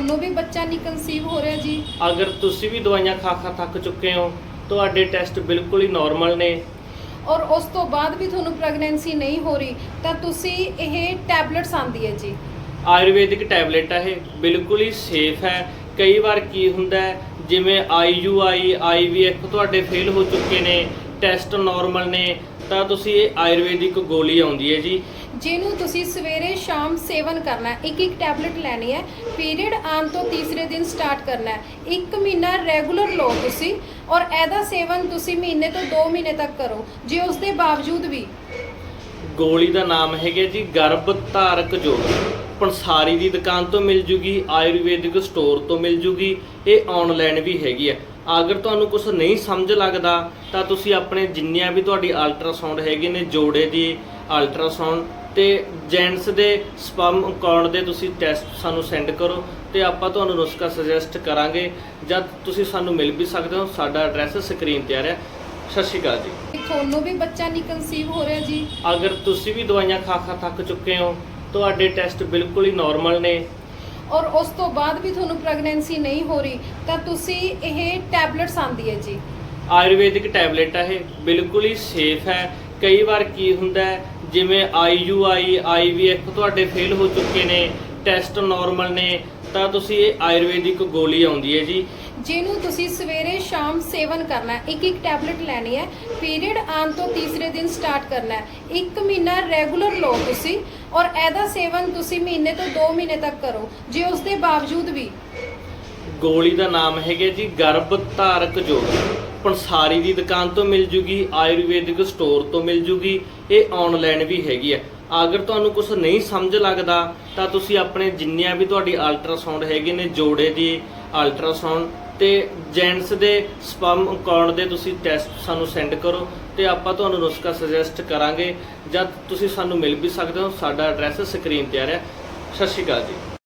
ਤੁਹਾਨੂੰ ਵੀ ਬੱਚਾ ਨਹੀਂ ਕਨਸੀਵ ਹੋ ਰਿਹਾ ਜੀ। ਅਗਰ ਤੁਸੀਂ ਵੀ ਦਵਾਈਆਂ ਖਾ ਖਾ ਥੱਕ ਚੁੱਕੇ ਹੋ ਤੁਹਾਡੇ ਟੈਸਟ ਬਿਲਕੁਲ ਹੀ ਨਾਰਮਲ ਨੇ। ਔਰ ਉਸ ਤੋਂ ਬਾਅਦ ਵੀ ਤੁਹਾਨੂੰ ਪ੍ਰੈਗਨੈਂਸੀ ਨਹੀਂ ਹੋ ਰਹੀ ਤਾਂ ਤੁਸੀਂ ਇਹ ਟੈਬਲੇਟਸ ਆਂਦੀ ਹੈ ਜੀ। ਆਯੁਰਵੈਦਿਕ ਟੈਬਲੇਟ ਹੈ ਇਹ ਬਿਲਕੁਲ ਹੀ ਸੇਫ ਹੈ। ਕਈ ਵਾਰ ਕੀ ਹੁੰਦਾ ਹੈ ਜਿਵੇਂ ਆਈਯੂਆਈ ਆਈਵੀਐਫ ਤੁਹਾਡੇ ਫੇਲ ਹੋ ਚੁੱਕੇ ਨੇ ਟੈਸਟ ਨਾਰਮਲ ਨੇ ਤਾਂ ਤੁਸੀਂ ਇਹ ਆਯੁਰਵੈਦਿਕ ਗੋਲੀ ਆਉਂਦੀ ਹੈ ਜੀ। ਜਿਹਨੂੰ ਤੁਸੀਂ ਸਵੇਰੇ ਸ਼ਾਮ ਸੇਵਨ ਕਰਨਾ ਹੈ। ਇੱਕ ਇੱਕ ਟੈਬਲੇਟ ਲੈਣੀ ਹੈ। ਪੀਰੀਅਡ ਆਉਣ ਤੋਂ ਤੀਸਰੇ ਦਿਨ ਸਟਾਰਟ ਕਰਨਾ ਹੈ। ਇੱਕ ਮਹੀਨਾ ਰੈਗੂਲਰ ਲਓ ਤੁਸੀਂ ਔਰ ਇਹਦਾ ਸੇਵਨ ਤੁਸੀਂ ਮਹੀਨੇ ਤੋਂ 2 ਮਹੀਨੇ ਤੱਕ ਕਰੋ। ਜੇ ਉਸ ਦੇ ਬਾਵਜੂਦ ਵੀ। ਗੋਲੀ ਦਾ ਨਾਮ ਹੈਗਾ ਜੀ ਗਰਭ ਧਾਰਕ ਜੋੜ ਪੰਸਾਰੀ ਦੀ ਦੁਕਾਨ ਤੋਂ ਮਿਲ ਜੂਗੀ ਆਯੁਰਵੈਦਿਕ ਸਟੋਰ ਤੋਂ ਮਿਲ ਜੂਗੀ। ਇਹ ਆਨਲਾਈਨ ਵੀ ਹੈਗੀ ਹੈ। ਅਗਰ ਤੁਹਾਨੂੰ ਕੁਝ ਨਹੀਂ ਸਮਝ ਲੱਗਦਾ ਤਾਂ ਤੁਸੀਂ ਆਪਣੇ ਜਿੰਨੀਆਂ ਵੀ ਤੁਹਾਡੀ ਅਲਟਰਾਸਾਊਂਡ ਹੈਗੇ ਨੇ ਜੋੜੇ ਦੀ ਅਲਟਰਾਸਾਊਂਡ ਤੇ ਜੈਂਟਸ ਦੇ ਸਪਰਮ ਕਾਊਂਟ ਦੇ ਤੁਸੀਂ ਟੈਸਟ ਸਾਨੂੰ ਸੈਂਡ ਕਰੋ ਤੇ ਆਪਾਂ ਤੁਹਾਨੂੰ ਨੁਸਖਾ ਸੁਜੈਸਟ ਕਰਾਂਗੇ ਜਦ ਤੁਸੀਂ ਸਾਨੂੰ ਮਿਲ ਵੀ ਸਕਦੇ ਹੋ। ਸਾਡਾ ਐਡਰੈਸ ਸਕਰੀਨ ਤੇ ਆ ਰਿਹਾ। ਸਤਿ ਸ਼੍ਰੀ ਅਕਾਲ ਜੀ। ਤੁਹਾਨੂੰ ਵੀ ਬੱਚਾ ਨਹੀਂ ਕਨਸੀਵ ਹੋ ਰਿਹਾ ਜੀ। ਅਗਰ ਤੁਸੀਂ ਵੀ ਦਵਾਈਆਂ ਖਾ ਖਾ ਥੱਕ ਚੁੱਕੇ ਹੋ ਤੁਹਾਡੇ ਟੈਸਟ ਬਿਲਕੁਲ ਹੀ ਨਾਰਮਲ ਨੇ। ਔਰ ਉਸ ਤੋਂ ਬਾਅਦ ਵੀ ਤੁਹਾਨੂੰ ਪ੍ਰੈਗਨੈਂਸੀ ਨਹੀਂ ਹੋ ਰਹੀ, ਤਾਂ ਤੁਸੀਂ ਇਹ ਟੈਬਲੇਟਸ ਆਂਦੀ ਹੈ ਜੀ। ਆਯੁਰਵੈਦਿਕ ਟੈਬਲੇਟ ਹੈ ਇਹ, ਬਿਲਕੁਲ ਹੀ ਸੇਫ ਹੈ। ਕਈ ਵਾਰ ਕੀ ਹੁੰਦਾ ਹੈ, ਜਿਵੇਂ ਆਈਯੂਆਈ ਆਈਵੀਐਫ ਤੁਹਾਡੇ ਫੇਲ ਹੋ ਚੁੱਕੇ ਨੇ ਟੈਸਟ ਨਾਰਮਲ ਨੇ ਤਾਂ ਤੁਸੀਂ ਇਹ ਆਯੁਰਵੈਦਿਕ ਗੋਲੀ ਆਉਂਦੀ ਹੈ ਜੀ। ਜਿਹਨੂੰ ਤੁਸੀਂ ਸਵੇਰੇ ਸ਼ਾਮ ਸੇਵਨ ਕਰਨਾ ਹੈ। ਇੱਕ ਇੱਕ ਟੈਬਲੇਟ ਲੈਣੀ ਹੈ। ਪੀਰੀਅਡ ਆਉਣ ਤੋਂ ਤੀਸਰੇ ਦਿਨ ਸਟਾਰਟ ਕਰਨਾ ਹੈ। ਇੱਕ ਮਹੀਨਾ ਰੈਗੂਲਰ ਲਓ ਤੁਸੀਂ ਔਰ ਇਹਦਾ ਸੇਵਨ ਤੁਸੀਂ ਮਹੀਨੇ ਤੋਂ 2 ਮਹੀਨੇ ਤੱਕ ਕਰੋ। ਜੇ ਉਸ ਦੇ ਬਾਵਜੂਦ ਵੀ। ਗੋਲੀ ਦਾ ਨਾਮ ਹੈਗਾ ਜੀ ਗਰਭ ਧਾਰਕ ਜੋੜ ਪੰਸਾਰੀ ਦੀ ਦੁਕਾਨ ਤੋਂ ਮਿਲ ਜੂਗੀ ਆਯੁਰਵੈਦਿਕ ਸਟੋਰ ਤੋਂ ਮਿਲ ਜੂਗੀ ਇਹ ਆਨਲਾਈਨ ਵੀ ਹੈਗੀ ਹੈ। ਅਗਰ ਤੁਹਾਨੂੰ ਕੁਝ ਨਹੀਂ ਸਮਝ ਲੱਗਦਾ, ਤਾਂ ਤੁਸੀਂ ਆਪਣੇ ਜਿੰਨੀਆਂ ਵੀ ਤੁਹਾਡੀ ਅਲਟਰਾਸਾਊਂਡ ਹੈਗੇ ਨੇ ਜੋੜੇ ਦੀ ਅਲਟਰਾਸਾਊਂਡ ਤੇ ਜੈਂਟਸ ਦੇ ਸਪਰਮ ਅਕਾਊਂਟ ਦੇ ਤੁਸੀਂ ਟੈਸਟ ਸਾਨੂੰ ਸੈਂਡ ਕਰੋ ਤੇ ਆਪਾਂ ਤੁਹਾਨੂੰ ਨੁਸਖਾ ਸੁਜੈਸਟ ਕਰਾਂਗੇ ਜਦ ਤੁਸੀਂ ਸਾਨੂੰ ਮਿਲ ਵੀ ਸਕਦੇ ਹੋ, ਸਾਡਾ ਐਡਰੈਸ ਸਕਰੀਨ ਤੇ ਆ ਰਿਹਾ। ਸਤਿ ਸ਼੍ਰੀ ਅਕਾਲ ਜੀ।